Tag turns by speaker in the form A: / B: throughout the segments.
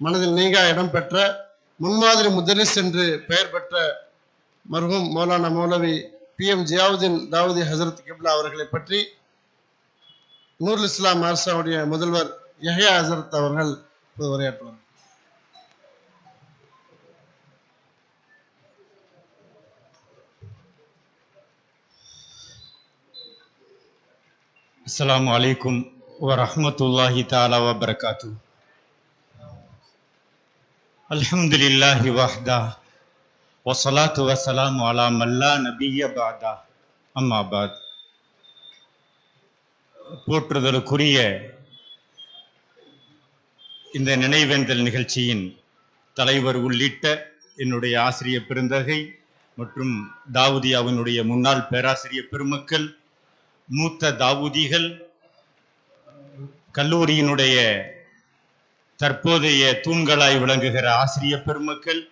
A: மனதில் நீங்கா இடம் பெற்ற முன்மாதிரி முதலிஸ் என்று பெயர் பெற்ற மர்ஹூம் மௌலானா மௌலவி பி எம் ஜியாவுதீன் தாவூதி ஹசரத் கிப்லா அவர்களை பற்றி நூருல் இஸ்லாம் மார்சாவுடைய முதல்வர் யஹ்யா ஹசரத் அவர்கள் உரையாற்றுவார்.
B: அஸ்லாம் வலைக்கும் வரமத்துல்லாஹி தாலா வபர்காத்தூ الحمد لله وحده والصلاة والسلام على من لا نبي بعده أما بعد போற்றுதலுக்குரிய இந்த நினைவேந்தல் நிகழ்ச்சியின் தலைவர் உள்ளிட்ட என்னுடைய ஆசிரியர் பெருந்தகை மற்றும் தாவூதியாவினுடைய முன்னாள் பேராசிரியர் பெருமக்கள் மூத்த தாவூதிகள் கல்லூரியினுடைய தற்போதைய தூண்களாய் விளங்குகிற ஆசிரியர் பெருமக்கள்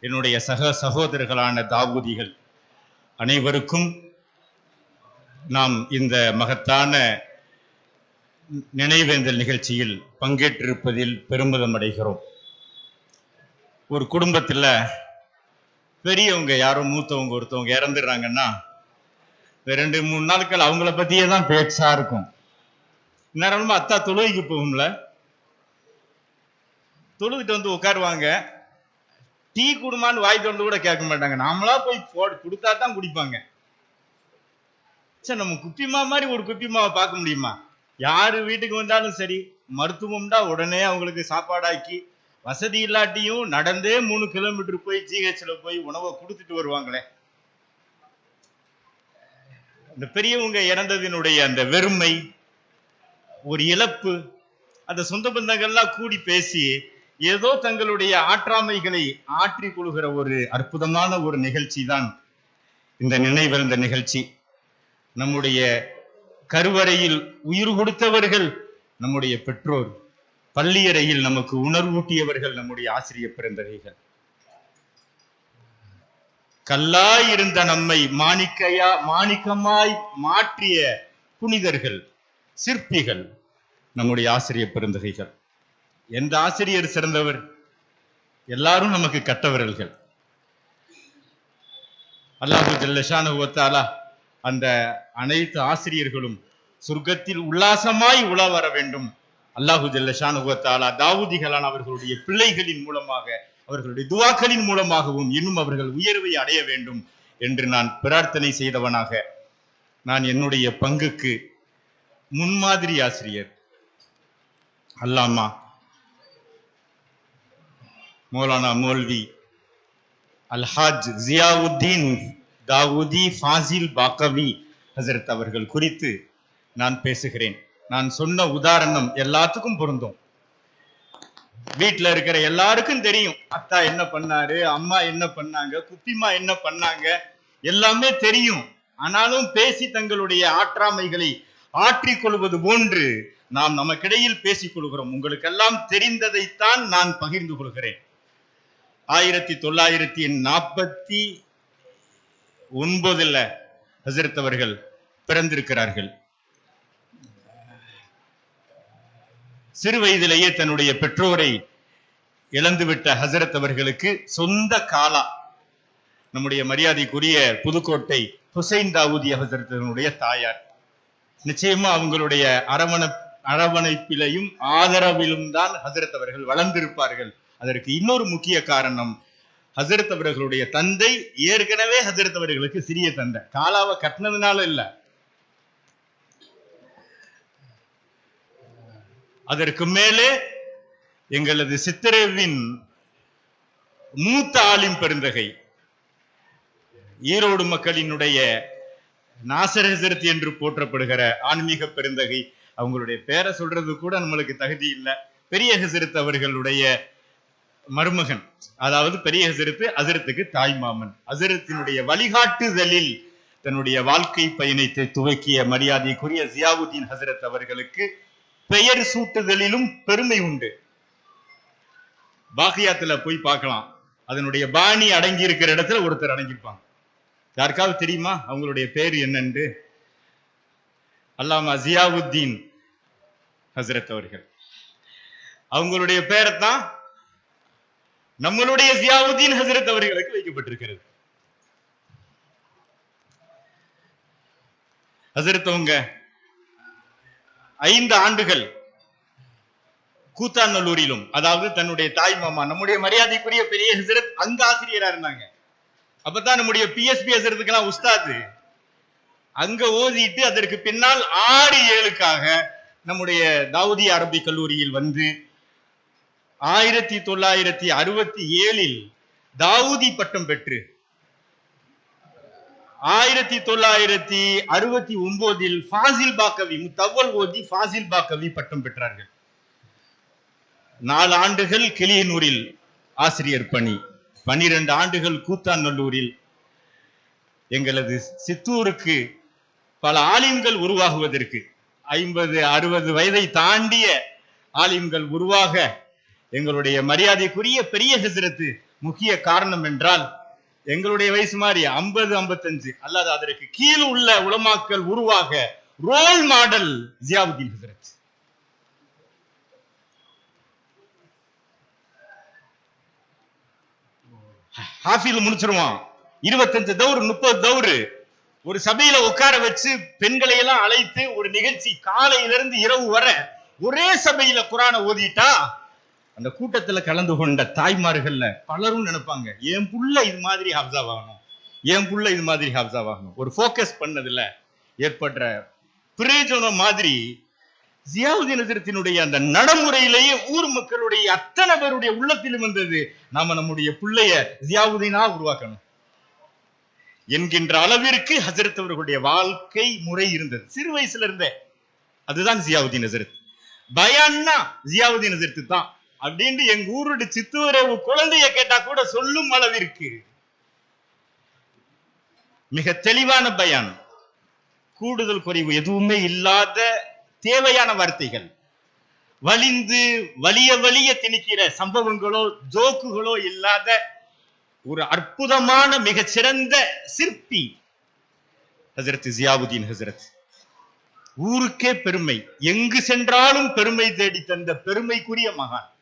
B: என்னுடைய சக சகோதரர்களான தாவூதிகள் அனைவருக்கும் நாம் இந்த மகத்தான நினைவேந்தல் நிகழ்ச்சியில் பங்கேற்றிருப்பதில் பெருமிதம் அடைகிறோம். ஒரு குடும்பத்தில் பெரியவங்க யாரோ மூத்தவங்க ஒருத்தவங்க இறந்துடுறாங்கன்னா ரெண்டு மூணு நாட்கள் அவங்கள பத்தியே தான் பேச்சா இருக்கும். நேரமும் அத்தா தொழுகைக்கு போகும்ல? தொழுதுட்டு வந்து உட்காருவாங்க. டீ குடுமான்னு வாய் திறந்து கூட கேட்க மாட்டாங்க. நாமளா போய் போட்டு கொடுத்தா தான் குடிப்பாங்க. சரி நம்ம குப்பிமா மாதிரி ஒரு குப்பிமாவை பார்க்க முடியுமா? யாரு வீட்டுக்கு வந்தாலும் சரி மருத்துவம்டா உடனே அவங்களுக்கு சாப்பாடாக்கி வசதி இல்லாட்டியும் நடந்தே மூணு கிலோமீட்டர் போய் ஜிஹெச்ல போய் உணவை கொடுத்துட்டு வருவாங்களே. இந்த பெரியவங்க இறந்ததினுடைய அந்த வெறுமை ஒரு இழப்பு அந்த சொந்த பந்தங்கள்லாம் கூடி பேசி ஏதோ தங்களுடைய ஆற்றாமைகளை ஆற்றிக் கொள்கிற ஒரு அற்புதமான ஒரு நிகழ்ச்சி தான் இந்த நினைவிருந்த நிகழ்ச்சி. நம்முடைய கருவறையில் உயிர் கொடுத்தவர்கள் நம்முடைய பெற்றோர் பள்ளியறையில் நமக்கு உணர்வூட்டியவர்கள் நம்முடைய ஆசிரியர் பிறந்தகைகள் கல்லாய் இருந்த நம்மை மாணிக்கையா மாணிக்கமாய் மாற்றிய புனிதர்கள் சிற்பிகள் நம்முடைய ஆசிரியர் பெருந்தகைகள். எந்த ஆசிரியர் சிறந்தவர்? எல்லாரும் நமக்கு கட்டவர்கள் அல்லாஹு ஜல்லஷானுவத்தாலா அந்த அனைத்து ஆசிரியர்களும் சொர்க்கத்தில் உல்லாசமாய் உலா வர வேண்டும். அல்லாஹு ஜல்லஷானுவத்தாலா தாவூதிகளான அவர்களுடைய பிள்ளைகளின் மூலமாக அவர்களுடைய துவாக்களின் மூலமாகவும் இன்னும் அவர்கள் உயர்வை அடைய வேண்டும் என்று நான் பிரார்த்தனை செய்தவனாக நான் என்னுடைய பங்குக்கு முன்மாதிரி ஆசிரியர். அல்லாமா மௌலானா மௌல்வி அல்ஹாஜ் ஜியாவுத்தீன் தாவூதி ஃபாசில் பாக்கவி ஹசரத் அவர்கள் குறித்து நான் பேசுகிறேன். நான் சொன்ன உதாரணம் எல்லாத்துக்கும் பொருந்தும். வீட்டுல இருக்கிற எல்லாருக்கும் தெரியும். அத்தா என்ன பண்ணாரு அம்மா என்ன பண்ணாங்க குப்பிமா என்ன பண்ணாங்க எல்லாமே தெரியும். ஆனாலும் பேசி தங்களுடைய ஆற்றாமைகளை ஆற்றிக் கொள்வது போன்று நாம் நமக்கிடையில் பேசிக் கொள்கிறோம். உங்களுக்கெல்லாம் தெரிந்ததைத்தான் நான் பகிர்ந்து கொள்கிறேன். ஆயிரத்தி தொள்ளாயிரத்தி நாற்பத்தி ஒன்பதுல ஹசரத் அவர்கள் பிறந்திருக்கிறார்கள். சிறு வயதிலேயே தன்னுடைய பெற்றோரை இழந்துவிட்ட ஹசரத் அவர்களுக்கு சொந்த காலா நம்முடைய மரியாதைக்குரிய புதுக்கோட்டை ஹுசைன் தாவூதி ஹசரத்தினுடைய தாயார். நிச்சயமா அவங்களுடைய அரவண அரவணைப்பிலையும் ஆதரவிலும் தான் ஹசரத் அவர்கள் வளர்ந்திருப்பார்கள். அதற்கு இன்னொரு முக்கிய காரணம் ஹசரத் அவர்களுடைய தந்தை ஏற்கனவே ஹசரத் அவர்களுக்கு சிறிய தந்தை. காலாவை கட்டினதுனால இல்ல. அதற்கு மேலே எங்களது சித்திரவின் மூத்த ஆலிம் பெருந்தகை ஈரோடு மக்களினுடைய நாசர் ஹசரத் என்று போற்றப்படுகிற ஆன்மீக பெருந்தகை அவங்களுடைய பேரை சொல்றது கூட நம்மளுக்கு தகுதி இல்லை. பெரிய ஹசரத் அவர்களுடைய மருமகன். அதாவது பெரிய ஹசரத்து அசிரத்துக்கு தாய் மாமன். அசரத்தினுடைய வழிகாட்டுதலில் தன்னுடைய வாழ்க்கை பயணத்தை துவக்கிய மரியாதைக்குரிய ஜியாவுதீன் ஹசரத் அவர்களுக்கு பெயர் சூட்டுதலிலும் பெருமை உண்டு. பாகியாத்துல போய் பார்க்கலாம். அதனுடைய பாணி அடங்கி இருக்கிற இடத்துல ஒருத்தர் அடங்கியிருப்பாங்க. யாருக்காவது தெரியுமா? அவங்களுடைய பேர் என்னன்னு அல்லாமா ஜியாவுத்தீன் ஹசரத் அவர்கள். அவங்களுடைய பேரை தான் நம்மளுடைய ஜியாவுதீன் ஹசரத் அவர்களுக்கு வைக்கப்பட்டிருக்கிறது. ஹசரத் அவங்க ஐந்து ஆண்டுகள் கூத்தாநல்லூரிலும் அதாவது தன்னுடைய தாய் மாமா நம்முடைய மரியாதைக்குரிய பெரிய ஹசரத் அங்க ஆசிரியரா இருந்தாங்க. அப்பதான் நம்முடைய பிஎஸ்பி ஹசரத்துக்கெல்லாம் உஸ்தாது. அங்க ஓதிட்டு அதற்கு பின்னால் ஆறு ஏழுக்காக நம்முடைய தாவூதி அரபி கல்லூரியில் வந்து ஆயிரத்தி தொள்ளாயிரத்தி அறுபத்தி ஏழில் தாவூதி பட்டம் பெற்று ஆயிரத்தி தொள்ளாயிரத்தி அறுபத்தி ஒன்பதில் ஃபாசில் பாக்கவி முத்தவல் ஓதி ஃபாசில் பாக்கவி பட்டம் பெற்றார்கள். நாலு ஆண்டுகள் கிளியனூரில் ஆசிரியர் பணி பனிரெண்டு ஆண்டுகள் கூத்தாநல்லூரில் எங்களது சித்தூருக்கு பல ஆலிம்கள் உருவாகுவதற்கு ஐம்பது அறுபது வயதை தாண்டிய ஆலிம்கள் உருவாக எங்களுடைய மரியாதைக்குரிய பெரிய ஹசரத்து முக்கிய காரணம் என்றால் எங்களுடைய வயசு மாதிரி ஐம்பது ஐம்பத்தஞ்சு அல்லாத அதற்கு கீழ் உள்ள உலமாக்கள் உருவாக ரோல் மாடல் ஜியாவுதீன் ஹசரத். ஹாஃபில் முடிச்சிருவான். இருபத்தஞ்சு தவறு முப்பது தௌரு. ஒரு சபையில உட்கார வச்சு பெண்களை எல்லாம் அழைத்து ஒரு நிகழ்ச்சி காலையில இருந்து இரவு வர ஒரே சபையில குரானை ஓதிட்டா அந்த கூட்டத்துல கலந்து கொண்ட தாய்மார்கள்ல பலரும் நினைப்பாங்க என் புள்ள இது மாதிரி ஹப்சா ஆகணும் என் புள்ள இது மாதிரி ஹப்சா ஆகணும் ஒரு ஃபோக்கஸ் பண்ணதுல ஏற்படுற பிரயோஜனம் மாதிரி ஜியாவுதீனத்தினுடைய அந்த நடைமுறையிலேயே ஊர் மக்களுடைய அத்தனை பேருடைய உள்ளத்திலும் வந்தது நாம நம்முடைய பிள்ளைய ஜியாவுதீனா உருவாக்கணும் என்கின்ற அளவிற்கு ஹசரத் அவர்களுடைய வாழ்க்கை முறை இருந்தது. சிறு வயசுல இருந்தே. அதுதான் ஜியாவுதீன் ஹசரத் பயான்னா ஜியாவுதீன் ஹசரத்து தான் அப்படின்னு எங்க ஊருடைய சித்தூரவு குழந்தைய கேட்டா கூட சொல்லும் அளவிற்கு மிக தெளிவான பயன். கூடுதல் குறைவு எதுவுமே இல்லாத தேவையான வார்த்தைகள். வலிந்து வலிய வலிய திணிக்கிற சம்பவங்களோ ஜோக்குகளோ இல்லாத ஒரு அற்புதமான மிக சிறந்த சிற்பி ஹசரத் ஜியாவுதீன் ஹசரத். ஊருக்கே பெருமை. எங்கு சென்றாலும் பெருமை தேடி தந்த பெருமைக்குரிய மகான்.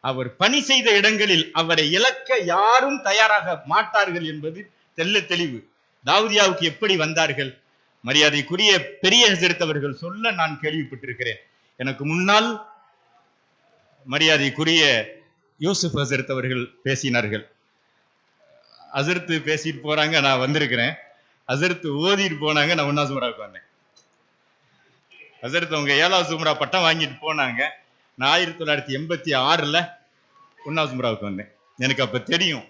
B: அவர் பணி செய்த இடங்களில் அவரை இழக்க யாரும் தயாராக மாட்டார்கள் என்பது தெல்ல தெளிவு. தாவூதியாவுக்கு எப்படி வந்தார்கள்? மரியாதைக்குரிய பெரிய ஹசரத் சொல்ல நான் கேள்விப்பட்டிருக்கிறேன். எனக்கு முன்னால் மரியாதைக்குரிய யூசுப் ஹசரத் அவர்கள் பேசினார்கள். அசர்த்து பேசிட்டு போறாங்க நான் வந்திருக்கிறேன். அசர்த்து ஓதிட்டு போனாங்க நான் ஒன்னா சுமராவுக்கு வந்தேன். அசர்த்து அவங்க ஏழாவது சுமரா பட்டம் வாங்கிட்டு போனாங்க. நான் ஆயிரத்தி தொள்ளாயிரத்தி எண்பத்தி ஆறுல ஒன்னாவது சுமராவுக்கு வந்தேன். எனக்கு அப்ப தெரியும்.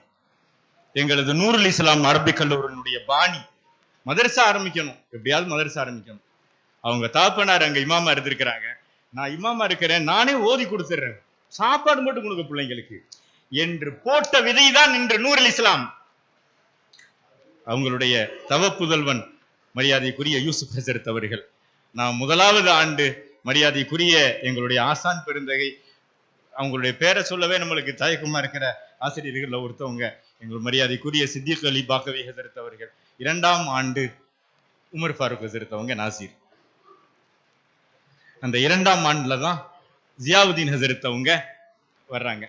B: எங்களது நூருல் இஸ்லாம் அரபிக் கல்லூரியினுடைய பாணி. மதரசா ஆரம்பிக்கணும். எப்படியாவது மதரசா ஆரம்பிக்கணும். அவங்க தாப்பனார் அங்க இமாமா இருந்திருக்கிறாங்க. நான் இமாமா இருக்கிறேன். நானே ஓதி கொடுத்துட்றேன் சாப்பாடு மட்டும் கொடுக்க பிள்ளைங்களுக்கு. என்று போட்ட விதை தான் இன்று நூருல் இஸ்லாம். அவங்களுடைய தவப்புதல்வன் மரியாதைக்குரிய யூசுப் ஹசரத் அவர்கள் நான் முதலாவது ஆண்டு மரியாதைக்குரிய எங்களுடைய ஆசான் பெருந்தகை அவங்களுடைய பேரை சொல்லவே நம்மளுக்கு தயக்கமா இருக்கிற ஆசிரியர்கள்ல ஒருத்தவங்க எங்கள் மரியாதைக்குரிய சித்திக் அலி பாக்கவி ஹசரத் அவர்கள். இரண்டாம் ஆண்டு உமர் ஃபாரூக் ஹசரத் அவங்க அந்த இரண்டாம் ஆண்டுல தான் ஜியாவுதீன் ஹசரத் அவங்க வர்றாங்க.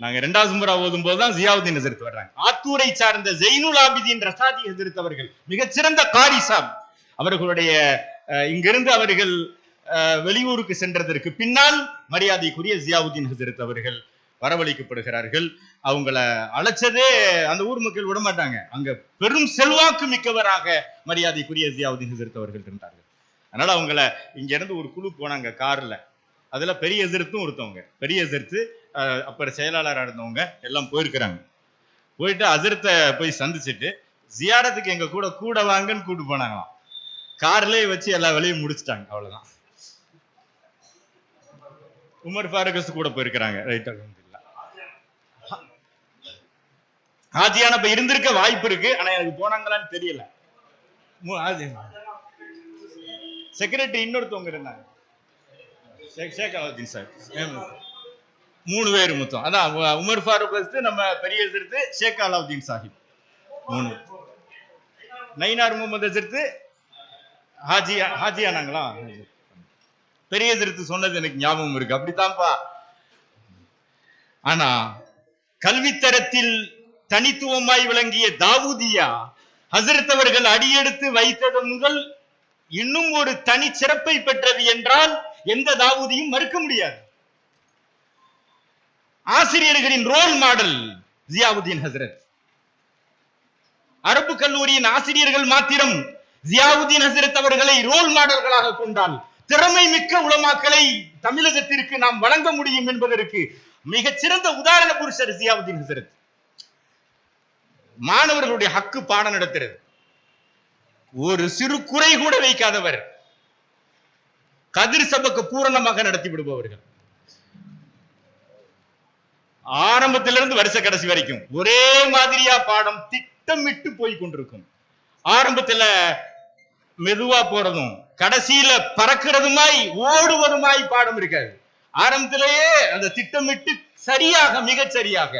B: நாங்க இரண்டாவது முறை ஓதும் போதுதான் ஜியாவுதீன் ஹசரத் வர்றாங்க. ஆத்தூரை சார்ந்த ஜெயினுல் ஆபிதீன் ரசாதி ஹசரத் அவர்கள் மிகச்சிறந்த காரி சாப் அவர்களுடைய அஹ், இங்கிருந்து அவர்கள் வெளியூருக்கு சென்றதற்கு பின்னால் மரியாதைக்குரிய ஜியாவுதீன் ஹசரத் அவர்கள் வரவழைக்கப்படுகிறார்கள். அவங்கள அழைச்சதே அந்த ஊர் மக்கள் விட மாட்டாங்க. அங்க பெரும் செல்வாக்கு மிக்கவராக மரியாதைக்குரிய ஜியாவுதீன் ஹசரத் அவர்கள் இருந்தார்கள். அதனால அவங்கள இங்க இருந்து ஒரு குழு போனாங்க கார்ல. அதுல பெரிய எதிர்த்தும் ஒருத்தவங்க. பெரிய எதிர்த்து அப்புறம் செயலாளரா இருந்தவங்க எல்லாம் போயிருக்கிறாங்க. போயிட்டு அஜரத்தை போய் சந்திச்சுட்டு ஜியாரத்துக்கு எங்க கூட கூட வாங்கன்னு கூட்டு போனாங்களாம். கார்லயே வச்சு எல்லா வேலையும் முடிச்சிட்டாங்க. அவ்வளவுதான். உமர் ஃபாரூக் கூட போயிருக்கிறாங்க. ரைட் அல்ஹம்துலில்லாஹ் ஹாஜியான இப்ப இருந்திருக்க வாய்ப்பு இருக்கு ஆனா எனக்கு போனாங்களான்னு தெரியல. செக்ரட்டரி இன்னொருத்தவங்க இருந்தாங்க. ஷேக் ஷேக் அலாவுதீன் சார். மூணு பேர் மொத்தம். அதான் உமர் ஃபாரூக் வச்சு நம்ம பெரிய எதிர்த்து ஷேக் அலாவுதீன் சாஹிப். மூணு. நைனார் முகமது எதிர்த்து ஹாஜி ஹாஜியானாங்களா? பெரிய திருத்து சொன்னது எனக்கு ஞாபகம் இருக்கு. அப்படித்தான்ப்பா ஆனா கல்வித்தரத்தில் தனித்துவமாய் விளங்கிய தாவூதியா ஹசரத் அவர்கள் அடியெடுத்து வைத்தது முதல் இன்னும் ஒரு தனி சிறப்பை பெற்றது என்றால் எந்த தாவூதியும் மறுக்க முடியாது. ஆசிரியர்களின் ரோல் மாடல் ஜியாவுதீன் ஹசரத். அரபு கல்லூரியின் ஆசிரியர்கள் மாத்திரம் ஜியாவுதீன் ஹசரத் அவர்களை ரோல் மாடல்களாக கொண்டால் திறமை மிக்க உலமாக்களை தமிழகத்திற்கு நாம் வழங்க முடியும் என்பதற்கு மிகச்சிறந்த உதாரண புருஷர் ஜியாவுதீன் ஹசரத். மாணவர்களுடைய ஹக்கு பாடம் நடத்துறது ஒரு சிறு குறை கூட வைக்காதவர் கதிர் சபக்கு பூரணமாக நடத்தி விடுபவர்கள். ஆரம்பத்திலிருந்து வருஷ கடைசி வரைக்கும் ஒரே மாதிரியா பாடம் திட்டமிட்டு போய் கொண்டிருக்கும். ஆரம்பத்துல மெதுவா போறதும் கடைசியில பறக்கிறதுமாய் ஓடுவதுமாய் பாடம் இருக்காது. ஆரம்பத்திலேயே அந்த திட்டமிட்டு சரியாக மிக சரியாக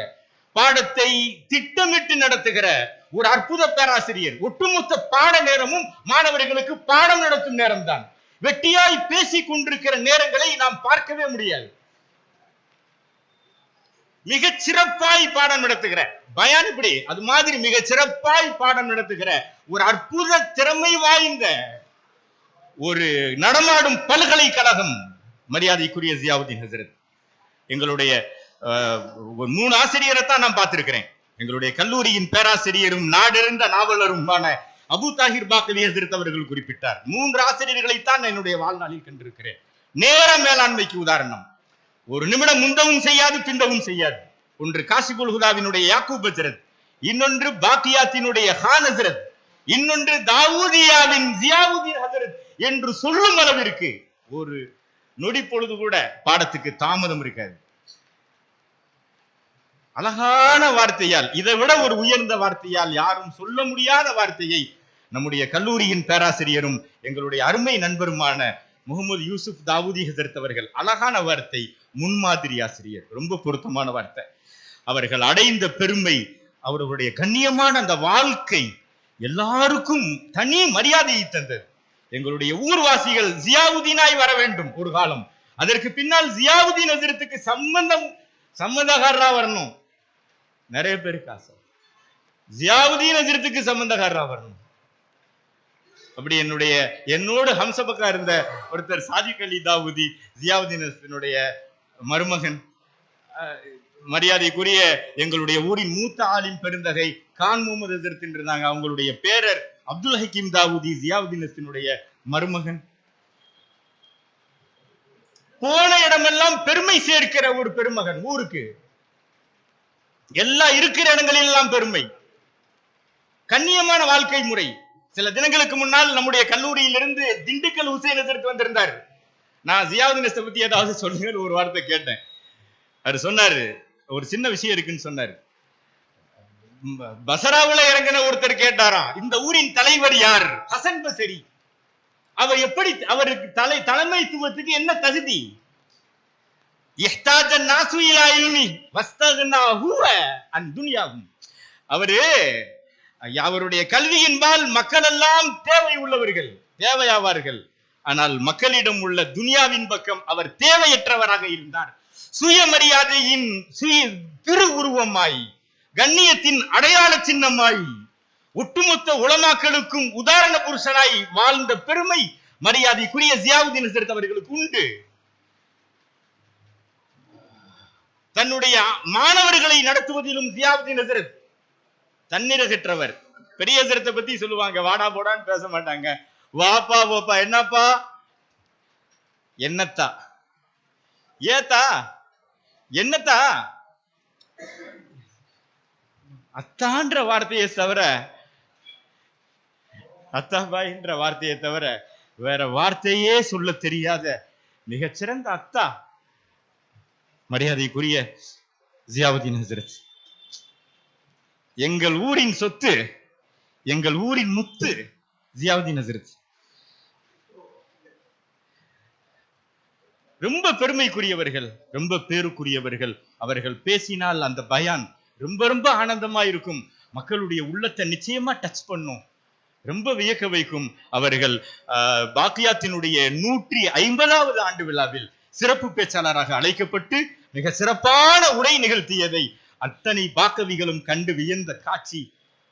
B: பாடத்தை திட்டமிட்டு நடத்துகிற ஒரு அற்புத பேராசிரியர் ஒட்டுமொத்த பாட நேரமும் மாணவர்களுக்கு பாடம் நடத்தும் நேரம்தான். வெட்டியாய் பேசிக் கொண்டிருக்கிற நேரங்களை நாம் பார்க்கவே முடியாது. மிக சிறப்பாய் பாடம் நடத்துகிற. பயான் இப்படி? அது மாதிரி மிக சிறப்பாய் பாடம் நடத்துகிற ஒரு அற்புத திறமை வாய்ந்த ஒரு நடமாடும் பல்கலைக்கழகம் மரியாதைக்குரிய ஜியாவுதீன் ஹசரத். எங்களுடைய அஹ், ஒரு மூணு ஆசிரியரை தான் நான் பார்த்திருக்கிறேன். எங்களுடைய கல்லூரியின் பேராசிரியரும் நாடிருந்த நாவலருமான அபு தாஹிர் பாக்கவி ஹசரத் அவர்கள் குறிப்பிட்டார். மூன்று ஆசிரியர்களைத்தான் என்னுடைய வாழ்நாளில் கண்டிருக்கிறேன். நேர மேலாண்மைக்கு உதாரணம். ஒரு நிமிடம் முந்தவும் செய்யாது பிந்தவும் செய்யாது. ஒன்று காசிபுல் ஹுதாவினுடைய யாக்கூப் ஹசரத் இன்னொன்று பாக்கியாத்தினுடைய ஹான் ஹசரத் இன்னொன்று தாவூதியாவின் ஜியாவுதீன் ஹசரத் என்று சொல்லும் அளவிற்கு ஒரு நொடி பொழுது கூட பாடத்துக்கு தாமதம் இருக்காது. அழகான வார்த்தையால் இதை விட ஒரு உயர்ந்த வார்த்தையால் யாரும் சொல்ல முடியாத வார்த்தையை நம்முடைய கல்லூரியின் பேராசிரியரும் எங்களுடைய அருமை நண்பருமான முகமது யூசுப் தாவூதி ஹசரத் அவர்கள் அழகான வார்த்தை முன்மாதிரி ஆசிரியர் ரொம்ப பொருத்தமான வார்த்தை. அவர்கள் அடைந்த பெருமை அவர்களுடைய கண்ணியமான அந்த வாழ்க்கை எல்லாருக்கும் தனி மரியாதையை தந்தது. எங்களுடைய ஊர்வாசிகள் ஜியாவுதீனாய் வர வேண்டும் ஒரு காலம். அதற்கு பின்னால் ஜியாவுதீன் ஹசரத்துக்கு சம்பந்தம் சம்பந்தக்காரரா வரணும். நிறைய பேருக்கு ஆசை ஜியாவுதீன் ஹசரத்துக்கு சம்பந்தகாரரா வரணும். அப்படி என்னுடைய என்னோடு ஹம்சபக்கா இருந்த ஒருத்தர் சாதிக் அலி தாவூதி ஜியாவுதீன் மருமகன் மரியாதைக்குரிய எங்களுடைய ஊரின் மூத்த ஆளின் பெருந்தகை கான் முகமது இருந்தாங்க அவங்களுடைய பேரர் அப்துல் ஹக்கீம் தாவூதி ஜியாவுதீனத்தினுடைய மருமகன். போன இடமெல்லாம் பெருமை சேர்க்கிற ஒரு பெருமகன் ஊருக்கு. எல்லா இருக்கிற இடங்களில் எல்லாம் பெருமை. கண்ணியமான வாழ்க்கை முறை. சில தினங்களுக்கு முன்னால் நம்முடைய கல்லூரியிலிருந்து திண்டுக்கல் ஹுசைன் எதிர்த்து வந்திருந்தார். நான் ஜியாவுதீன் ஹசரத் பத்தி ஏதாவது சொல்லுங்கன்னு ஒரு வார்த்தை கேட்டேன். அவர் சொன்னாரு ஒரு சின்ன விஷயம் இருக்குன்னு சொன்னாரு. பசராவுல இறங்கின ஒருத்தர் கேட்டாராம் இந்த ஊரின் தலைவர் யார்? ஹசன் பசரி. அவர் எப்படி அவருக்கு தலை தலைமைத்துவத்துக்கு என்ன தகுதி? அவரு அவருடைய கல்வியின்பால் மக்கள் எல்லாம் தேவை உள்ளவர்கள் தேவையாவார்கள். ஆனால் மக்களிடம் உள்ள துனியாவின் பக்கம் அவர் தேவையற்றவராக இருந்தார். சுயமரியாதையின் சுய திரு உருவமாய் கண்ணியத்தின் அடையாள சின்னமாய் ஒட்டுமொத்த உளமாக்களுக்கும் உதாரண புருஷனாய் வாழ்ந்த பெருமை மரியாதைக்குரிய ஜியாவுதீன் ஹசரத் அவர்களுக்கு உண்டு. தன்னுடைய மாணவர்களை நடத்துவதிலும் ஜியாவுதீன் ஹசரத் தன்னிறகற்றவர் பெரிய ஹசரத்தை பத்தி சொல்லுவாங்க வாடா போடான்னு பேச மாட்டாங்க. வாப்பா போப்பா என்னப்பா? என்னத்தா? ஏத்தா? என்னத்தா? அத்தான்ற வார்த்தையை தவிர அத்தாபாயின்ற வார்த்தையை தவிர வேற வார்த்தையே சொல்ல தெரியாத மிகச்சிறந்த அத்தா. மரியாதைக்குரிய ஜியாவுதீன் ஹசரத். எங்கள் ஊரின் சொத்து எங்கள் ஊரின் முத்து ஜியாவுதீன் ஹசரத். ரொம்ப பெருமைக்குரியவர்கள் ரொம்ப பேருக்குரியவர்கள். அவர்கள் பேசினால் அந்த பயான் ரொம்ப ரொம்ப ஆனந்தமா இருக்கும் மக்களுடைய உள்ளத்தை நிச்சயமா டச் பண்ணும். ரொம்ப வியக்க வைக்கும். அவர்கள் ஆஹ், பாக்கியாத்தினுடைய நூற்றி ஐம்பதாவது ஆண்டு விழாவில் சிறப்பு பேச்சாளராக அழைக்கப்பட்டு மிக சிறப்பான உரை நிகழ்த்தியதை அத்தனை பாக்கவிகளும் கண்டு வியந்த காட்சி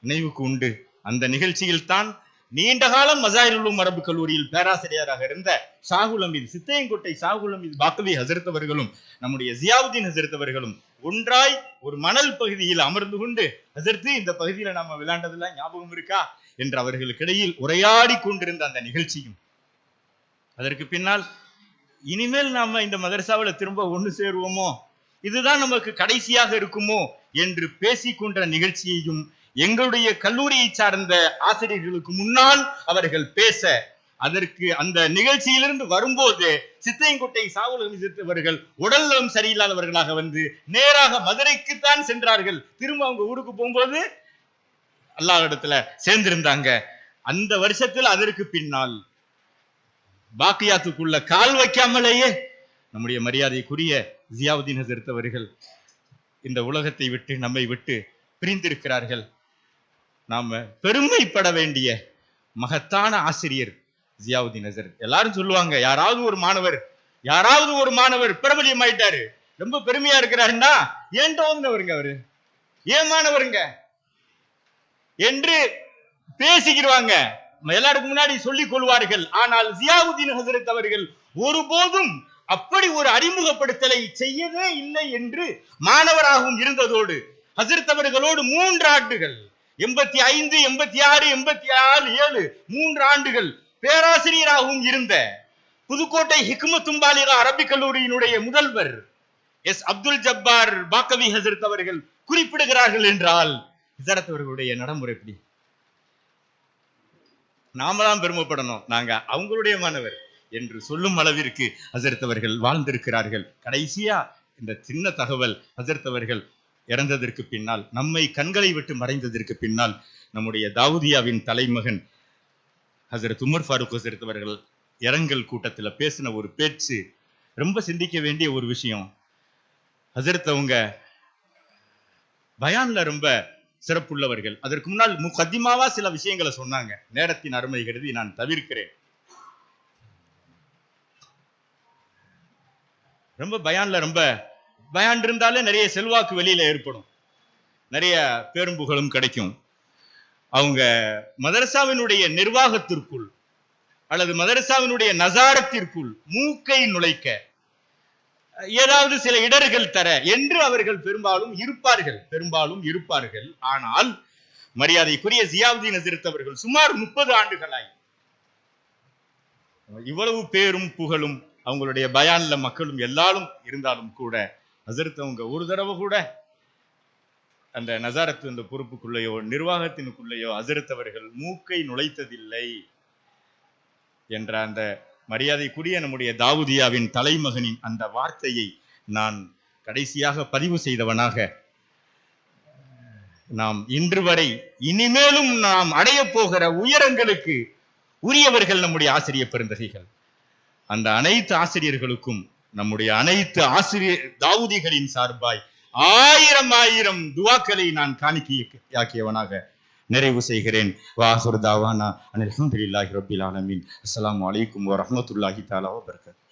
B: நினைவுக்கு உண்டு. அந்த நிகழ்ச்சியில் தான் நீண்ட காலம் மசாயிலுலும் அரபு கல்லூரியில் பேராசிரியராக இருந்த ஷாகுல் அமீது சித்தையங்கோட்டை ஷாகுல் அமீது பாக்கவி ஹசரத்தவர்களும் நம்முடைய ஜியாவுதீன் ஹசரத்தவர்களும் ஒன்றாய் ஒரு மணல் பகுதியில் அமர்ந்து கொண்டு ஹசரத்து இந்த பகுதியில நாம விளையாண்டதெல்லாம் ஞாபகம் இருக்கா? என்று அவர்களுக்கிடையில் உரையாடி கொண்டிருந்த அந்த நிகழ்ச்சியும் அதற்கு பின்னால் இனிமேல் நாம இந்த மதரசாவில் திரும்ப ஒண்ணு சேருவோமோ? இதுதான் நமக்கு கடைசியாக இருக்குமோ? என்று பேசிக்கொண்ட நிகழ்ச்சியையும் எங்களுடைய கல்லூரியை சார்ந்த ஆசிரியர்களுக்கு முன்னால் அவர்கள் பேச அதற்கு அந்த நிகழ்ச்சியிலிருந்து வரும்போது சித்தையங்குட்டை சாவுல் அவர்கள் உடல்நலம் சரியில்லாதவர்களாக வந்து நேராக மதுரைக்குத்தான் சென்றார்கள். திரும்ப அவங்க ஊருக்கு போகும்போது அல்லாஹ் இடத்துல சேர்ந்திருந்தாங்க. அந்த வருஷத்தில் அதற்கு பின்னால் பாக்கியாத்துக்குள்ள கால் வைக்காமலேயே நம்முடைய மரியாதைக்குரிய ஜியாவுதீன் ஹசரத் அவர்கள் இந்த உலகத்தை விட்டு நம்மை விட்டு பிரிந்திருக்கிறார்கள். நாம பெருமைப்பட வேண்டிய மகத்தான ஆசிரியர் ஜியாவுதீன் நசர் எல்லாரும் சொல்லுவாங்க யாராவது ஒரு மாணவர் யாராவது ஒரு மாணவர் பிரபலியம் ஆயிட்டாரு. ரொம்ப பெருமையா இருக்கிறாருன்னா ஏன் தோந்தவருங்க அவரு? ஏன் மாணவருங்க? என்று பேசிக்கிடுவாங்க. எல்லாருக்கும் முன்னாடி சொல்லிக் கொள்வார்கள். ஆனால் ஜியாவுதீன் ஹசரத் அவர்கள் ஒருபோதும் அப்படி ஒரு அறிமுகப்படுத்தலை செய்யவே இல்லை என்று மாணவராகவும் இருந்ததோடு ஹசரத் அவர்களோடு மூன்று ஆண்டுகள் எண்பத்தி ஐந்து எண்பத்தி ஆறு எண்பத்தி ஆறு ஏழு மூன்று ஆண்டுகள் பேராசிரியராகவும் இருந்த புதுக்கோட்டை ஹிக்மத்தும்பாலிகா அரபிக் கல்லூரியினுடைய முதல்வர் எஸ் அப்துல் ஜப்பார் பாக்கவி ஹசரத் அவர்கள் குறிப்பிடுகிறார்கள் என்றால் ஹசரத் அவர்களுடைய நடைமுறை எப்படி? நாம தான் பெருமைப்படணும். நாங்க அவங்களுடைய மாணவர் என்று சொல்லும் அளவிற்கு ஹசரத் அவர்கள் வாழ்ந்திருக்கிறார்கள். கடைசியா இந்த சின்ன தகவல் ஹசரத் அவர்கள் இறந்ததற்கு பின்னால் நம்மை கண்களை விட்டு மறைந்ததற்கு பின்னால் நம்முடைய தாவூதியாவின் தலைமகன் ஹசரத் உமர் ஃபாரூக் ஹசரத் அவர்கள் இரங்கல் கூட்டத்துல பேசின ஒரு பேச்சு ரொம்ப சிந்திக்க வேண்டிய ஒரு விஷயம். ஹசரத் அவங்க பயான்ல ரொம்ப சிறப்புள்ளவர்கள். அதற்கு முன்னால் முகத்திமாவா சில விஷயங்களை சொன்னாங்க. நேரத்தின் அருமை கருதி நான் தவிர்க்கிறேன். ரொம்ப பயான்ல ரொம்ப பயான் இருந்தாலே நிறைய செல்வாக்கு வெளியில ஏற்படும். நிறைய பேரும் புகழும் கிடைக்கும். அவங்க மதரசாவினுடைய நிர்வாகத்திற்குள் அல்லது மதரசாவினுடைய நசாரத்திற்குள் மூக்கை நுழைக்க ஏதாவது சில இடர்கள் தர என்று அவர்கள் பெரும்பாலும் இருப்பார்கள். பெரும்பாலும் இருப்பார்கள். ஆனால் மரியாதைக்குரிய ஜியாவுதீன் எதிர்த்தவர்கள் சுமார் முப்பது ஆண்டுகளாய் இவ்வளவு பேரும் புகழும் அவங்களுடைய பயான்ல மக்களும் எல்லாரும் இருந்தாலும் கூட ஹசரத் ஒரு தடவை கூட அந்த நசாரத்து அந்த பொறுப்புக்குள்ளேயோ நிர்வாகத்தினுக்குள்ளேயோ ஹசரத் மூக்கை நுழைத்ததில்லை என்ற அந்த மரியாதைக்குரிய நம்முடைய தாவூதியாவின் தலைமகனின் அந்த வார்த்தையை நான் கடைசியாக பதிவு செய்தவனாக நாம் இன்று வரை இனிமேலும் நாம் அடைய போகிற உயரங்களுக்கு உரியவர்கள் நம்முடைய ஆசிரியர் பெருந்தகைகள். அந்த அனைத்து ஆசிரியர்களுக்கும் நம்முடைய அனைத்து ஆசிரியர் தாவூதிகளின் சார்பாய் ஆயிரம் ஆயிரம் துவாக்களை நான் காணிக்கையாக்கியவனாக நிறைவு செய்கிறேன். வாசுர் தாவானா அனில் அஹமதுல்லாஹி ரபில் ஆலமீன். அஸ்லாம் அலைக்கும் வரமத்துல்லாஹி தாலா வபரகாத்துஹு